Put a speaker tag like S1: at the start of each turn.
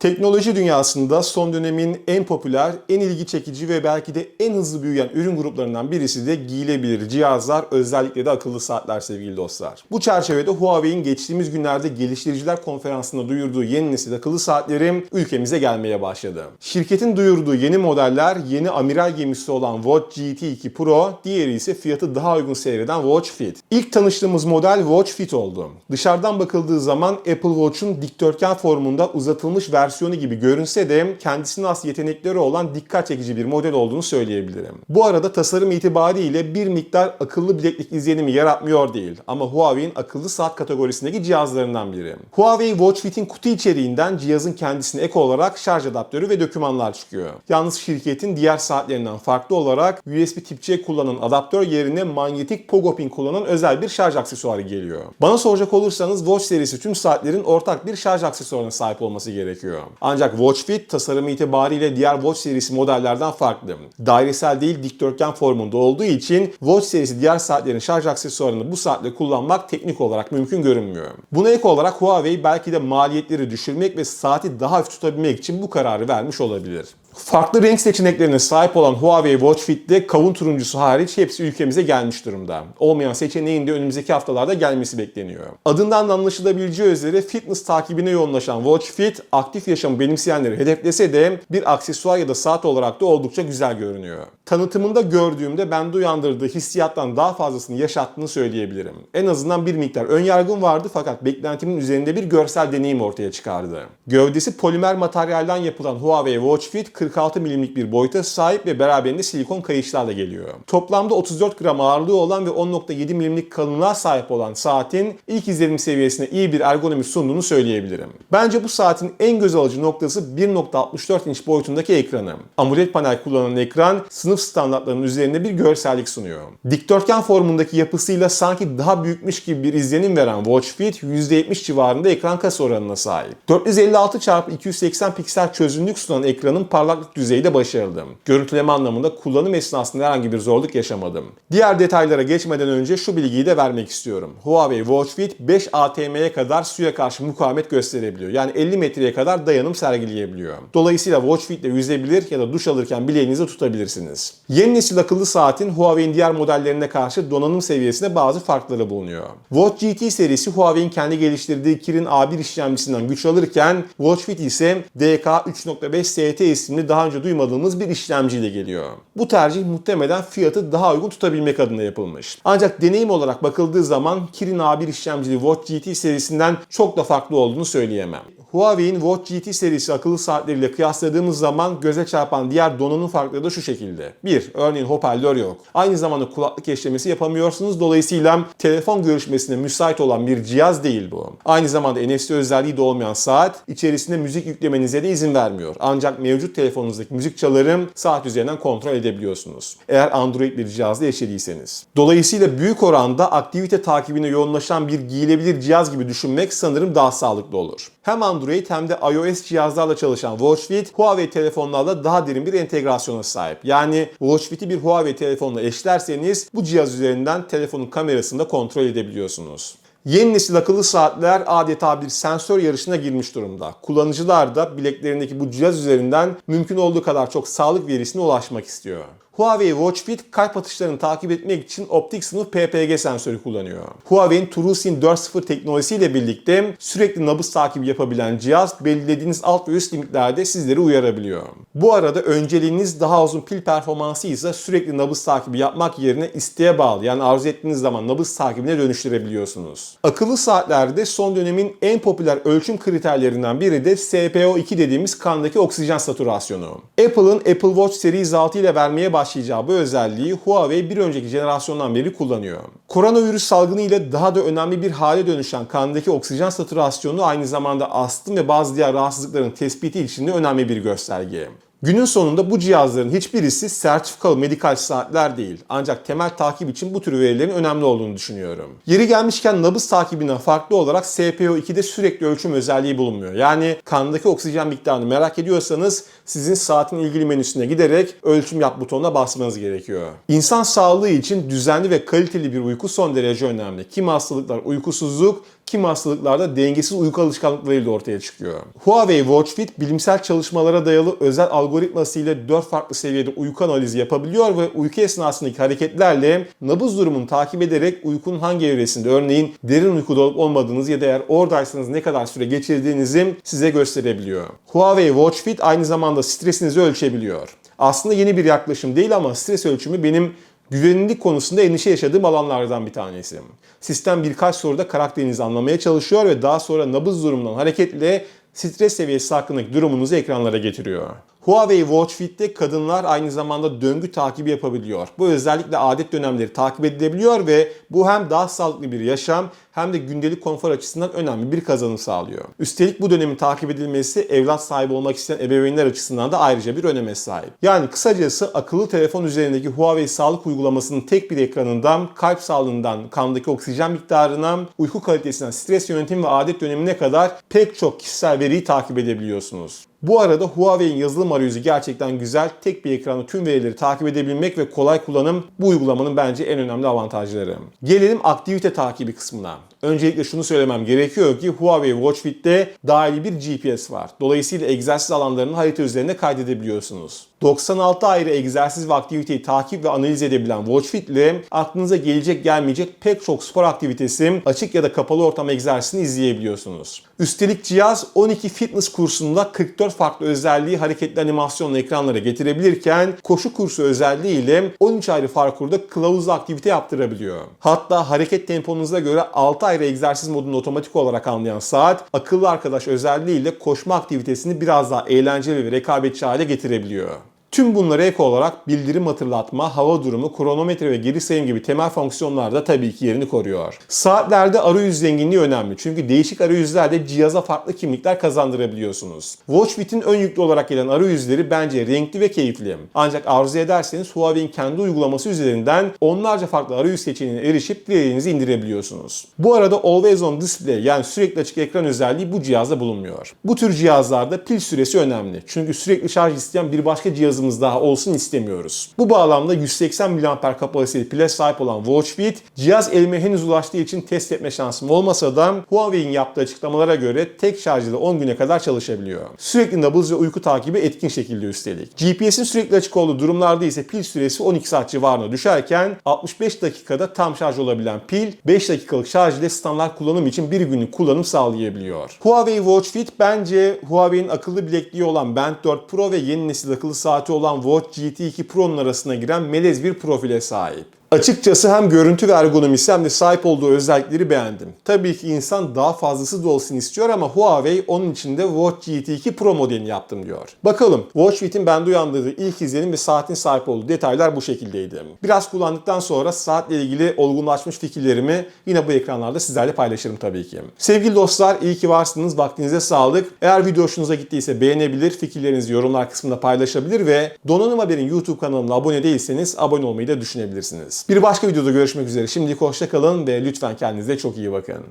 S1: Teknoloji dünyasında son dönemin en popüler, en ilgi çekici ve belki de en hızlı büyüyen ürün gruplarından birisi de giyilebilir cihazlar, özellikle de akıllı saatler sevgili dostlar. Bu çerçevede Huawei'in geçtiğimiz günlerde geliştiriciler konferansında duyurduğu yeni nesil akıllı saatlerim ülkemize gelmeye başladı. Şirketin duyurduğu yeni modeller yeni amiral gemisi olan Watch GT2 Pro, diğeri ise fiyatı daha uygun seyreden Watch Fit. İlk tanıştığımız model Watch Fit oldu. Dışarıdan bakıldığı zaman Apple Watch'un dikdörtgen formunda uzatılmış versiyonu gibi görünse de kendisine has yetenekleri olan dikkat çekici bir model olduğunu söyleyebilirim. Bu arada tasarım itibariyle bir miktar akıllı bileklik izlenimi yaratmıyor değil ama Huawei'in akıllı saat kategorisindeki cihazlarından biri. Huawei Watch Fit'in kutu içeriğinden cihazın kendisine ek olarak şarj adaptörü ve dokümanlar çıkıyor. Yalnız şirketin diğer saatlerinden farklı olarak USB tip C kullanan adaptör yerine manyetik Pogo pin kullanan özel bir şarj aksesuarı geliyor. Bana soracak olursanız Watch serisi tüm saatlerin ortak bir şarj aksesuarına sahip olması gerekiyor. Ancak Watch Fit tasarımı itibariyle diğer Watch serisi modellerden farklı. Dairesel değil dikdörtgen formunda olduğu için Watch serisi diğer saatlerin şarj aksesuarını bu saatle kullanmak teknik olarak mümkün görünmüyor. Buna ek olarak Huawei belki de maliyetleri düşürmek ve saati daha hafif tutabilmek için bu kararı vermiş olabilir. Farklı renk seçeneklerine sahip olan Huawei Watch Fit'te kavun turuncusu hariç hepsi ülkemize gelmiş durumda. Olmayan seçeneğin de önümüzdeki haftalarda gelmesi bekleniyor. Adından da anlaşılabileceği üzere fitness takibine yoğunlaşan Watch Fit, aktif yaşamı benimseyenleri hedeflese de bir aksesuar ya da saat olarak da oldukça güzel görünüyor. Tanıtımında gördüğümde bende uyandırdığı hissiyattan daha fazlasını yaşattığını söyleyebilirim. En azından bir miktar ön yargım vardı fakat beklentimin üzerinde bir görsel deneyim ortaya çıkardı. Gövdesi polimer materyalden yapılan Huawei Watch Fit 46 milimlik bir boyuta sahip ve beraberinde silikon kayışlarla geliyor. Toplamda 34 gram ağırlığı olan ve 10.7 milimlik kalınlığa sahip olan saatin ilk izlenim seviyesine iyi bir ergonomi sunduğunu söyleyebilirim. Bence bu saatin en göz alıcı noktası 1.64 inç boyutundaki ekranı. AMOLED panel kullanan ekran sınıf standartlarının üzerinde bir görsellik sunuyor. Dikdörtgen formundaki yapısıyla sanki daha büyükmüş gibi bir izlenim veren Watch Fit %70 civarında ekran kasa oranına sahip. 456 x 280 piksel çözünürlük sunan ekranın parlaklık düzeyi de başarılı. Görüntüleme anlamında kullanım esnasında herhangi bir zorluk yaşamadım. Diğer detaylara geçmeden önce şu bilgiyi de vermek istiyorum. Huawei Watch Fit 5 ATM'ye kadar suya karşı mukavemet gösterebiliyor. Yani 50 metreye kadar dayanım sergileyebiliyor. Dolayısıyla Watch Fit ile yüzebilir ya da duş alırken bileğinizi tutabilirsiniz. Yeni nesil akıllı saatin Huawei'in diğer modellerine karşı donanım seviyesinde bazı farkları bulunuyor. Watch GT serisi Huawei'in kendi geliştirdiği Kirin A1 işlemcisinden güç alırken Watch Fit ise DK 3.5 ST isimli daha önce duymadığımız bir işlemciyle geliyor. Bu tercih muhtemelen fiyatı daha uygun tutabilmek adına yapılmış. Ancak deneyim olarak bakıldığı zaman Kirin A1 işlemcili Watch GT serisinden çok da farklı olduğunu söyleyemem. Huawei'in Watch GT serisi akıllı saatleriyle kıyasladığımız zaman göze çarpan diğer donanım farkları da şu şekilde. 1. Örneğin hoparlör yok. Aynı zamanda kulaklık eşlemesi yapamıyorsunuz. Dolayısıyla telefon görüşmesine müsait olan bir cihaz değil bu. Aynı zamanda NFC özelliği de olmayan saat içerisinde müzik yüklemenize de izin vermiyor. Ancak mevcut telefonunuzdaki müzik çalarım saat üzerinden kontrol edebiliyorsunuz. Eğer Android bir cihazla eşlediyseniz. Dolayısıyla büyük oranda aktivite takibine yoğunlaşan bir giyilebilir cihaz gibi düşünmek sanırım daha sağlıklı olur. Hem Android hem de iOS cihazlarla çalışan Watch Fit, Huawei telefonlarla daha derin bir entegrasyona sahip. Yani Watch Fit'i bir Huawei telefonla eşlerseniz bu cihaz üzerinden telefonun kamerasını da kontrol edebiliyorsunuz. Yeni nesil akıllı saatler adeta bir sensör yarışına girmiş durumda. Kullanıcılar da bileklerindeki bu cihaz üzerinden mümkün olduğu kadar çok sağlık verisine ulaşmak istiyor. Huawei Watch Fit kalp atışlarını takip etmek için optik sınıf PPG sensörü kullanıyor. Huawei'in TrueSync 4.0 teknolojisiyle birlikte sürekli nabız takibi yapabilen cihaz belirlediğiniz alt ve üst limitlerde sizleri uyarabiliyor. Bu arada önceliğiniz daha uzun pil performansı ise sürekli nabız takibi yapmak yerine isteğe bağlı yani arzu ettiğiniz zaman nabız takibine dönüştürebiliyorsunuz. Akıllı saatlerde son dönemin en popüler ölçüm kriterlerinden biri de SPO2 dediğimiz kandaki oksijen satürasyonu. Apple'ın Apple Watch Series 6 ile vermeye başlayacağı özelliği Huawei bir önceki jenerasyondan beri kullanıyor. Koronavirüs salgını ile daha da önemli bir hale dönüşen kandaki oksijen satürasyonu aynı zamanda astım ve bazı diğer rahatsızlıkların tespiti için de önemli bir gösterge. Günün sonunda bu cihazların hiçbirisi sertifikalı medikal saatler değil. Ancak temel takip için bu tür verilerin önemli olduğunu düşünüyorum. Yeri gelmişken nabız takibinden farklı olarak SPO2'de sürekli ölçüm özelliği bulunmuyor. Yani kandaki oksijen miktarını merak ediyorsanız sizin saatin ilgili menüsüne giderek ölçüm yap butonuna basmanız gerekiyor. İnsan sağlığı için düzenli ve kaliteli bir uyku son derece önemli. Kim hastalıklar uykusuzluk, kim hastalıklarda dengesiz uyku alışkanlıklarıyla ortaya çıkıyor. Huawei Watch Fit bilimsel çalışmalara dayalı özel algoritması ile 4 farklı seviyede uyku analizi yapabiliyor ve uyku esnasındaki hareketlerle nabız durumunu takip ederek uykunun hangi evresinde örneğin derin uykuda olup olmadığınızı ya da eğer oradaysanız ne kadar süre geçirdiğinizi size gösterebiliyor. Huawei Watch Fit aynı zamanda stresinizi ölçebiliyor. Aslında yeni bir yaklaşım değil ama stres ölçümü benim güvenilirlik konusunda endişe yaşadığım alanlardan bir tanesi. Sistem birkaç soruda karakterinizi anlamaya çalışıyor ve daha sonra nabız durumundan hareketle stres seviyesi hakkındaki durumunuzu ekranlara getiriyor. Huawei Watch Fit'te kadınlar aynı zamanda döngü takibi yapabiliyor. Bu özellikle adet dönemleri takip edilebiliyor ve bu hem daha sağlıklı bir yaşam hem de gündelik konfor açısından önemli bir kazanım sağlıyor. Üstelik bu dönemin takip edilmesi evlat sahibi olmak isteyen ebeveynler açısından da ayrıca bir öneme sahip. Yani kısacası akıllı telefon üzerindeki Huawei sağlık uygulamasının tek bir ekranından kalp sağlığından kandaki oksijen miktarına, uyku kalitesinden stres yönetimi ve adet dönemine kadar pek çok kişisel veriyi takip edebiliyorsunuz. Bu arada Huawei'in yazılım arayüzü gerçekten güzel. Tek bir ekranda tüm verileri takip edebilmek ve kolay kullanım bu uygulamanın bence en önemli avantajları. Gelelim aktivite takibi kısmına. Öncelikle şunu söylemem gerekiyor ki Huawei Watch Fit'te dahili bir GPS var. Dolayısıyla egzersiz alanlarını harita üzerinde kaydedebiliyorsunuz. 96 ayrı egzersiz ve aktiviteyi takip ve analiz edebilen Watch Fit ile aklınıza gelecek gelmeyecek pek çok spor aktivitesi açık ya da kapalı ortam egzersizini izleyebiliyorsunuz. Üstelik cihaz 12 fitness kursunda 44 farklı özelliği hareketli animasyonla ekranlara getirebilirken koşu kursu özelliğiyle 13 ayrı parkurda kılavuzlu aktivite yaptırabiliyor. Hatta hareket temponuza göre 6 ayrı egzersiz modunu otomatik olarak anlayan saat akıllı arkadaş özelliğiyle koşma aktivitesini biraz daha eğlenceli ve rekabetçi hale getirebiliyor. Tüm bunlara ek olarak bildirim hatırlatma, hava durumu, kronometre ve geri sayım gibi temel fonksiyonlar da tabii ki yerini koruyor. Saatlerde arayüz zenginliği önemli çünkü değişik arayüzlerde cihaza farklı kimlikler kazandırabiliyorsunuz. WatchFit'in ön yüklü olarak gelen arayüzleri bence renkli ve keyifli. Ancak arzu ederseniz Huawei'in kendi uygulaması üzerinden onlarca farklı arayüz seçeneğine erişip dileğinizi indirebiliyorsunuz. Bu arada Always On Display yani sürekli açık ekran özelliği bu cihazda bulunmuyor. Bu tür cihazlarda pil süresi önemli. Çünkü sürekli şarj isteyen bir başka cihazın cihazımız daha olsun istemiyoruz. Bu bağlamda 180 mAh kapasiteli pile sahip olan Watch Fit, cihaz elime henüz ulaştığı için test etme şansım olmasa da Huawei'in yaptığı açıklamalara göre tek şarj ile 10 güne kadar çalışabiliyor. Sürekli nabız ve uyku takibi etkin şekilde üstelik. GPS'in sürekli açık olduğu durumlarda ise pil süresi 12 saat civarına düşerken 65 dakikada tam şarj olabilen pil 5 dakikalık şarj ile standart kullanım için bir günlük kullanım sağlayabiliyor. Huawei Watch Fit bence Huawei'nin akıllı bilekliği olan Band 4 Pro ve yeni nesil akıllı saati olan Watch GT2 Pro'nun arasına giren melez bir profile sahip. Açıkçası hem görüntü ve ergonomisi hem de sahip olduğu özellikleri beğendim. Tabii ki insan daha fazlası da olsun istiyor ama Huawei onun için de Watch GT2 Pro modelini yaptım diyor. Bakalım Watch Fit'in bende uyandırdığı ilk izlenim ve saatin sahip olduğu detaylar bu şekildeydi. Biraz kullandıktan sonra saatle ilgili olgunlaşmış fikirlerimi yine bu ekranlarda sizlerle paylaşırım tabii ki. Sevgili dostlar iyi ki varsınız. Vaktinize sağlık. Eğer video hoşunuza gittiyse beğenebilir, fikirlerinizi yorumlar kısmında paylaşabilir ve Donanım Haber'in YouTube kanalına abone değilseniz abone olmayı da düşünebilirsiniz. Bir başka videoda görüşmek üzere. Şimdilik hoşça kalın ve lütfen kendinize çok iyi bakın.